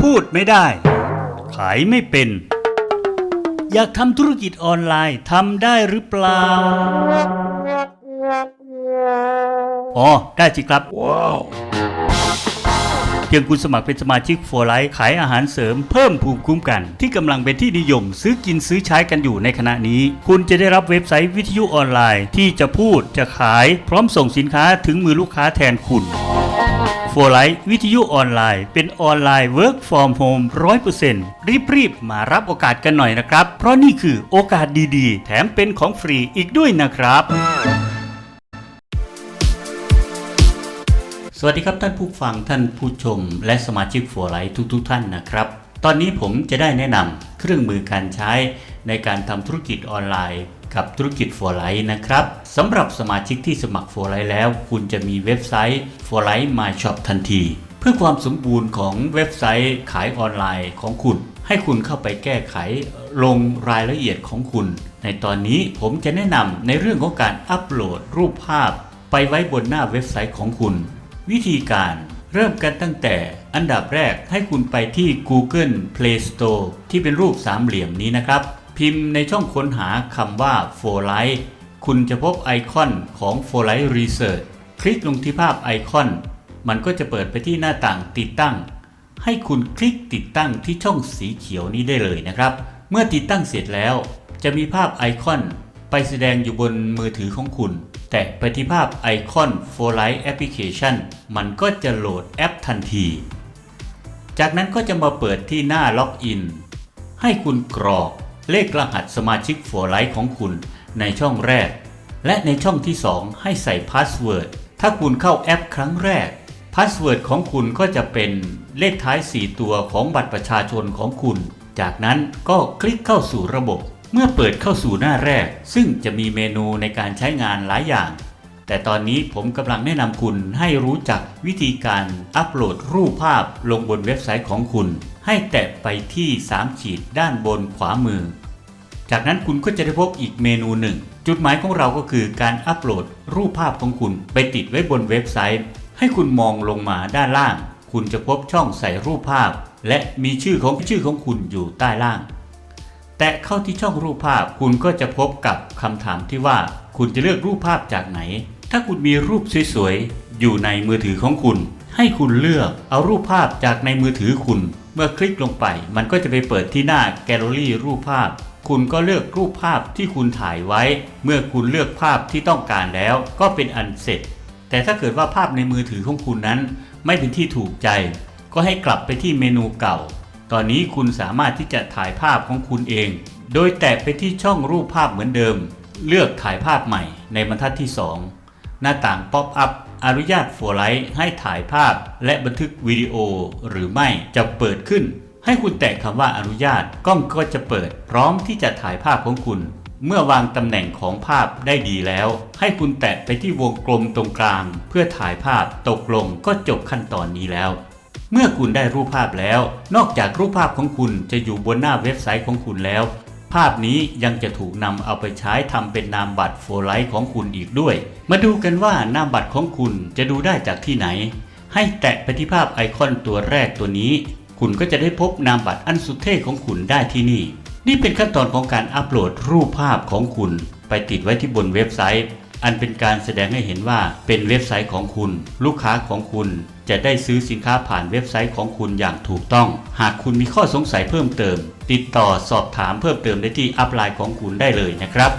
พูดไม่ได้ ขายไม่เป็น อยากทำธุรกิจออนไลน์ทำได้หรือเปล่า อ๋อ ได้สิครับ ว้าวเพียงคุณสมัครเป็นสมาชิกโฟไลท์ขายอาหารเสริมเพิ่มภูมิคุ้มกัน ที่กำลังเป็นที่นิยม ซื้อกินซื้อใช้กันอยู่ในขณะนี้ คุณจะได้รับเว็บไซต์วิทยุออนไลน์ ที่จะพูดจะขาย พร้อมส่งสินค้าถึงมือลูกค้าแทนคุณ โฟไลท์วิทยุออนไลน์ เป็นออนไลน์ Work from Home 100%รีบๆ มารับโอกาสกันหน่อยนะครับ เพราะนี่คือโอกาสดีๆ แถมเป็นของฟรีอีกด้วยนะครับสวัสดีครับท่านผู้ฟังท่านผู้ชม และสมาชิกโฟไลท์ทุก ๆ ท่านนะครับ ตอนนี้ผมจะได้แนะนำเครื่องมือการใช้ในการทำธุรกิจออนไลน์ กับธุรกิจโฟไลท์นะครับสำหรับสมาชิกที่สมัครโฟไลท์แล้ว คุณจะมีเว็บไซต์โฟไลท์ My Shop ทันที เพื่อความสมบูรณ์ของเว็บไซต์ขายออนไลน์ของคุณ ให้คุณเข้าไปแก้ไขลงรายละเอียดของคุณ ในตอนนี้ผมจะแนะนำในเรื่องของการอัปโหลดรูปภาพ ไปไว้บนหน้าเว็บไซต์ของคุณ วิธีการเริ่มกันตั้งแต่อันดับแรกให้คุณไปที่ Google Play Store ที่เป็นรูปสามเหลี่ยมนี้นะครับ พิมพ์ในช่องค้นหาคำว่า f o r l i g h t คุณจะพบไอคอนของ f o r l i g h t Research คลิกลงที่ภาพไอคอน มันก็จะเปิดไปที่หน้าต่างติดตั้ง ให้คุณคลิกติดตั้งที่ช่องสีเขียวนี้ได้เลยนะครับ เมื่อติดตั้งเสร็จแล้ว จะมีภาพไอคอนไปแสดงอยู่บนมือถือของคุณ แตะไปที่ภาพไอคอน f o r l i g h t Application มันก็จะโหลดแอปทันที จากนั้นก็จะมาเปิดที่หน้าล็อกอินให้คุณกรอก เลขรหัสสมาชิก f o r l i g h t ของคุณในช่องแรก และในช่องที่ 2 ให้ใส่พาสเวิร์ดถ้าคุณเข้าแอปครั้งแรกพาสเวิร์ดของคุณก็จะเป็นเลขท้าย 4 ตัวของบัตรประชาชนของคุณ จากนั้นก็คลิกเข้าสู่ระบบ เมื่อเปิดเข้าสู่หน้าแรก ซึ่งจะมีเมนูในการใช้งานหลายอย่าง แต่ตอนนี้ผมกำลังแนะนำคุณให้รู้จักวิธีการอัปโหลดรูปภาพลงบนเว็บไซต์ของคุณ ให้แตะไปที่3ขีดด้านบนขวามือ จากนั้นคุณก็จะได้พบอีกเมนูหนึ่ง จุดหมายของเราก็คือการอัปโหลดรูปภาพของคุณไปติดไว้บนเว็บไซต์ ให้คุณมองลงมาด้านล่าง คุณจะพบช่องใส่รูปภาพ และมีชื่อของชื่อของคุณอยู่ใต้ล่าง แตะเข้าที่ช่องรูปภาพคุณก็จะพบกับคำถามที่ว่า คุณจะเลือกรูปภาพจากไหน ถ้าคุณมีรูปสวยๆอยู่ในมือถือของคุณ ให้คุณเลือกเอารูปภาพจากในมือถือคุณ มื่อคลิกลงไป มันก็จะไปเปิดที่หน้าแกลเลอรี่รูปภาพ คุณก็เลือกรูปภาพที่คุณถ่ายไว้ เมื่อคุณเลือกภาพที่ต้องการแล้ว ก็เป็นอันเสร็จ แต่ถ้าเกิดว่าภาพในมือถือของคุณนั้น ไม่เป็นที่ถูกใจ ก็ให้กลับไปที่เมนูเก่า ตอนนี้คุณสามารถที่จะถ่ายภาพของคุณเอง โดยแตะไปที่ช่องรูปภาพเหมือนเดิม เลือกถ่ายภาพใหม่ในบรรทัดที่ 2 หน้าต่างป๊อปอัพ อนุญาตโฟไลท์ให้ถ่ายภาพและบันทึกวิดีโอหรือไม่จะเปิดขึ้น ให้คุณแตะคำว่าอนุญาตกล้องก็จะเปิด พร้อมที่จะถ่ายภาพของคุณ เมื่อวางตำแหน่งของภาพได้ดีแล้ว ให้คุณแตะไปที่วงกลมตรงกลาง เพื่อถ่ายภาพตกลงก็จบขั้นตอนนี้แล้วเมื่อคุณได้รูปภาพแล้ว นอกจากรูปภาพของคุณจะอยู่บนหน้าเว็บไซต์ของคุณแล้ว ภาพนี้ยังจะถูกนำเอาไปใช้ทำเป็นนามบัตรโฟไลท์ของคุณอีกด้วย มาดูกันว่านามบัตรของคุณจะดูได้จากที่ไหน ให้แตะไปที่ภาพไอคอนตัวแรกตัวนี้ คุณก็จะได้พบนามบัตรอันสุดเท่ของคุณได้ที่นี่ นี่เป็นขั้นตอนของการอัปโหลดรูปภาพของคุณ ไปติดไว้ที่บนเว็บไซต์ อันเป็นการแสดงให้เห็นว่าเป็นเว็บไซต์ของคุณ ลูกค้าของคุณจะได้ซื้อสินค้าผ่านเว็บไซต์ของคุณอย่างถูกต้อง หากคุณมีข้อสงสัยเพิ่มเติม ติดต่อสอบถามเพิ่มเติมได้ที่อัพไลน์ของคุณได้เลยนะครับ